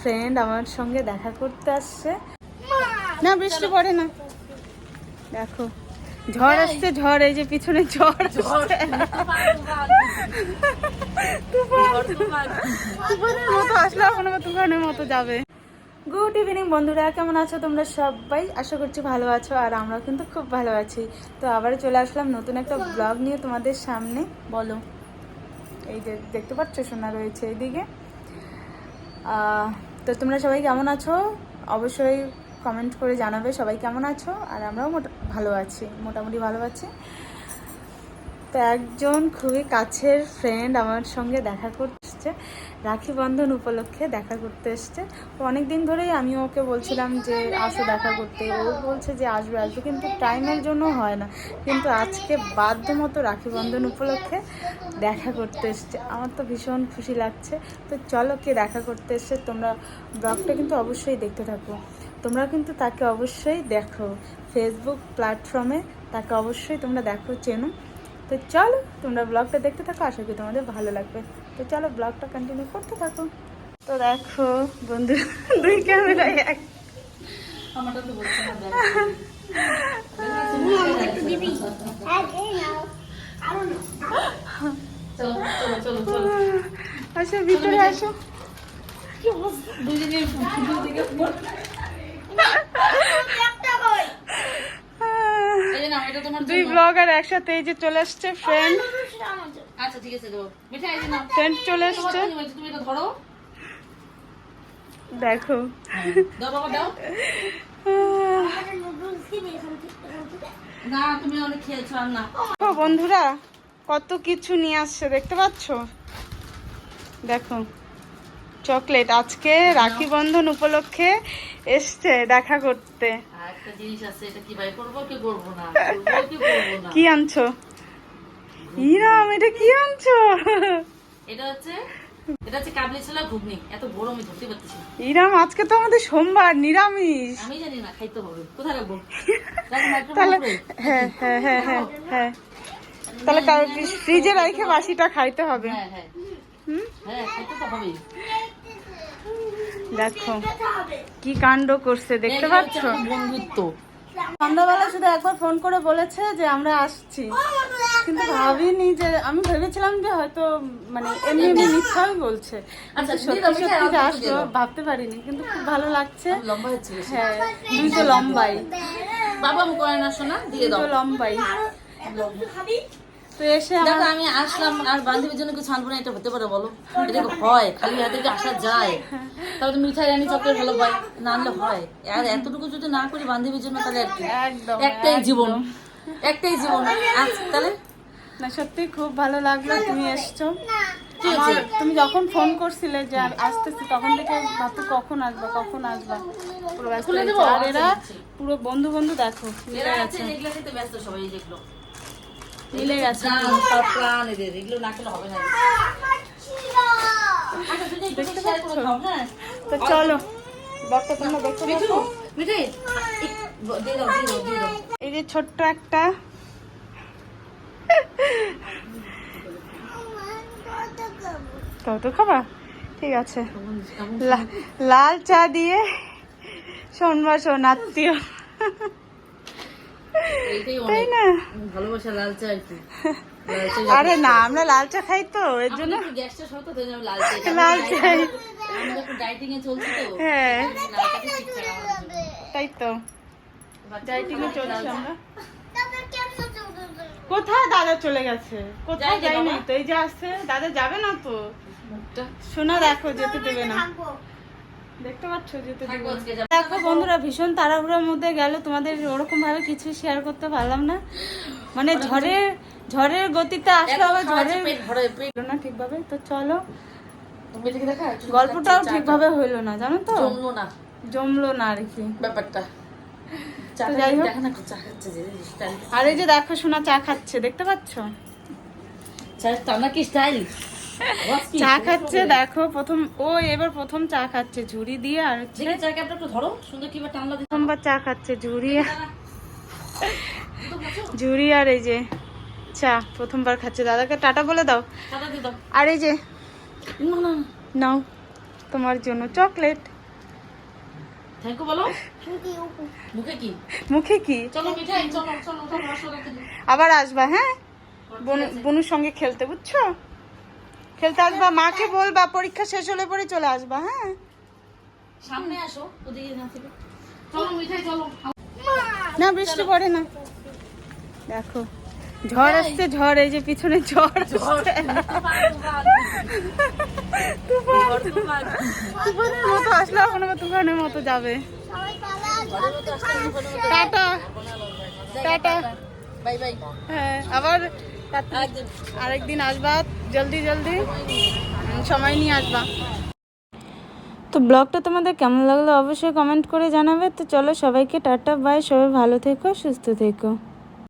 Friend আমার সঙ্গে দেখা করতে আসছে। না বৃষ্টি পড়ে না। দেখো ঝড় আসছে ঝড় এই যে পিছনে ঝড়। তুফানের মতো আসলে আবার তুফানের মতো যাবে। গুড ইভিনিং বন্ধুরা কেমন আছো তোমরা সবাই? আশা করছি ভালো আছো আর আমরা কিন্তু খুব ভালো আছি। তো আবার চলে আসলাম নতুন একটা ব্লগ নিয়ে তোমাদের সামনে। বলো এই যে দেখতে পাচ্ছ সোনা রয়েছে এইদিকে আহ, তো তোমরা সবাই কেমন আছো? অবশ্যই কমেন্ট করে জানাবে সবাই কেমন আছো? আর আমরাও ভালো আছি, মোটামুটি ভালো আছি। তো একজন খুবই কাছের ফ্রেন্ড আমার সঙ্গে দেখা করছে রাখি বন্ধন উপলক্ষে দেখা করতে এসছে। অনেক দিন ধরেই আমি ওকে বলছিলাম যে, আসো দেখা করতে। ও বলছে যে, আসবে আসবে। কিন্তু টাইমের জন্য হয় না। কিন্তু আজকে বাধ্য মতো রাখি বন্ধন উপলক্ষে দেখা করতে এসছে। আমার তো ভীষণ খুশি লাগছে। তো চলো কে দেখা করতে এসছে, তোমরা ব্লগটা কিন্তু অবশ্যই দেখতে থাকো। তোমরা কিন্তু তাকে অবশ্যই দেখো। ফেসবুক প্ল্যাটফর্মে তাকে অবশ্যই তোমরা দেখো, চেনো। তো চলো, তোমরা ব্লগটা দেখতে থাকো। আশা করি তোমাদের ভালো লাগবে। তো চলো ব্লগটা কন্টিনিউ করতে থাকো। তো দেখো বন্ধু দুই ক্যামেরায় এক। আসো ভিতরে আসো। দুই। ব্লগার একসাথে এই যে চলে আসছে ফ্রেন্ড আচ্ছা ঠিক আছে মিঠাই এই যে নাও। ফ্রেন্ড চলে তোমার আসছে জন্য হয়েছে, তুমি এটা ধরো। দেখো। দাও বাবা দাও। না তুমি অনেক খেয়েছো আর না। বন্ধুরা কত কিছু নিয়ে আসছে দেখতে পাচ্ছ? দেখো চকলেট। আজকে রাখি বন্ধন উপলক্ষে এসছে দেখা করতে। কি আনছো? ইরাম এটা কি আনছো? এটা হচ্ছে এটা হচ্ছে কাবলি ছোলা ঘুগনি। এত বড় আমি ধরতে পারতেছি ইরাম আজকে তো আমাদের সোমবার নিরামিষ। আমি জানি না খাইতে হবে। কোথায় রাখব? তাহলে হ্যাঁ হ্যাঁ হ্যাঁ হ্যাঁ হ্যাঁ। তাহলে ফ্রিজে রেখে বাসিটা খাইতে হবে। হ্যাঁ হ্যাঁ। হ্যাঁ খাইতে তো হবেই। দেখো কি কাণ্ড করছে দেখতে পাচ্ছ? বন্ধুত্ব। সন্ধ্যাবেলা শুধু একবার ফোন করে বলেছে যে আমরা আসছি। কিন্তু ভাবিনি যে আমি ভেবেছিলাম যে হয়তো মানে এমনি এমনি মিথ্যাই বলছে। আচ্ছা, দাও, সত্যি সত্যি আসলো ভাবতে পারিনি কিন্তু খুব ভালো লাগছে। লম্বা হচ্ছে হ্যাঁ দুই তো লম্বাই। বাবা আমি করে না শোনা দিয়ে দুই দাও। তো লম্বাই তো এসে দেখো আমি আসলাম আর বান্ধবীর জন্য কিছু আনব না এটা হতে পারে বলো? এটা হয় খালি হাতে কি আসা যায়? তাহলে তো মিঠাই আনি চকলেট ভালো পাই। না আনলে হয়। আর এতটুকু যদি না করি বান্ধবীর জন্য তাহলে আর কি? একটাই। জীবন। একটাই জীবন। আজ তাহলে না সত্যি খুব ভালো লাগল তুমি এসছো। তুমি যখন ফোন করছিলে যে আসতেছি তখন থেকে ভাবতে কখন আসবা কখন আসবা? পুরো ব্যস্ত। আর এরা পুরো বন্ধু বন্ধু দেখো মিলে গেছে। ব্যস্ত সবাই যেগুলো। মিলে গেছে। এগুলো না খেলে হবে না। আচ্ছা দেখতে পাচ্ছো? হ্যাঁ। তো চলো ব্লগটা তোমরা দেখতে পাচ্ছ এই যে ছোট্ট একটা কত খাবা? ঠিক আছে। লাল চা দিয়ে শোনবা শোন আত্মীয় তাই না? ভালোবাসা লাল চা আর কি। আরে না আমরা লাল চা খাই তো এর জন্য গ্যাসটা তো লাল চা লাল এ চলছি তো হ্যাঁ। তাই তো। এ চলছি চা। আমরা। কোথায় দাদা চলে গেছে? কোথায় যায়নি তো এই যে আসছে দাদা যাবে না তো? শোনা দেখো যেতে দেবে না। দেখতে পাচ্ছ যেতে দেখো বন্ধুরা ভীষণ তাড়াহুড়োর মধ্যে গেল। তোমাদের ওরকম ভাবে কিছু শেয়ার করতে পারলাম না। মানে ঝড়ের ঝড়ের গতিতে আসলো আবার ঝড়ের না ঠিকভাবে? তো চলো। গল্পটাও ঠিকভাবে হইল না জানো তো? জমলো না। জমলো না আর কি। ব্যাপারটা। যাই হোক। আর এই যে দেখো শোনা চা খাচ্ছে দেখতে পাচ্ছ? চা খাচ্ছে দেখো প্রথম ও এবার প্রথম চা খাচ্ছে ঝুড়ি দিয়ে আর প্রথমবার চা খাচ্ছে ঝুড়ি। ঝুড়ি আর এই যে চা প্রথমবার খাচ্ছে। দাদাকে টাটা বলে দাও। আর এই যে নাও তোমার জন্য চকলেট। থ্যাংক ইউ বলো। মুখে কি? মুখে কি? চলো মিঠাই চলো চলো চলো আসো আবার আসবা হ্যাঁ? বনু বনুর সঙ্গে খেলতে বুঝছ? খেলতে আসবা মাকে বলবা পরীক্ষা শেষ হলে পরে চলে আসবা হ্যাঁ? সামনে আসো ওদিকে না থেকে। চলো মিঠাই চলো। না বৃষ্টি পড়ে না। দেখো। ঝড় আসছে ঝড় এই যে পিছনে ঝড় তুফানের মতো আসলে এখন আবার তুফানের মতো যাবে। টাটা। টাটা। Bye bye. হ্যাঁ আবার আরেকদিন। আসবা। জলদি জলদি। সময় নিয়ে আসবা। তো ব্লগটা তোমাদের কেমন লাগল অবশ্যই কমেন্ট করে জানাবে। তো চলো সবাইকে টাটা বাই। সবাই ভালো থেকো সুস্থ থেকো।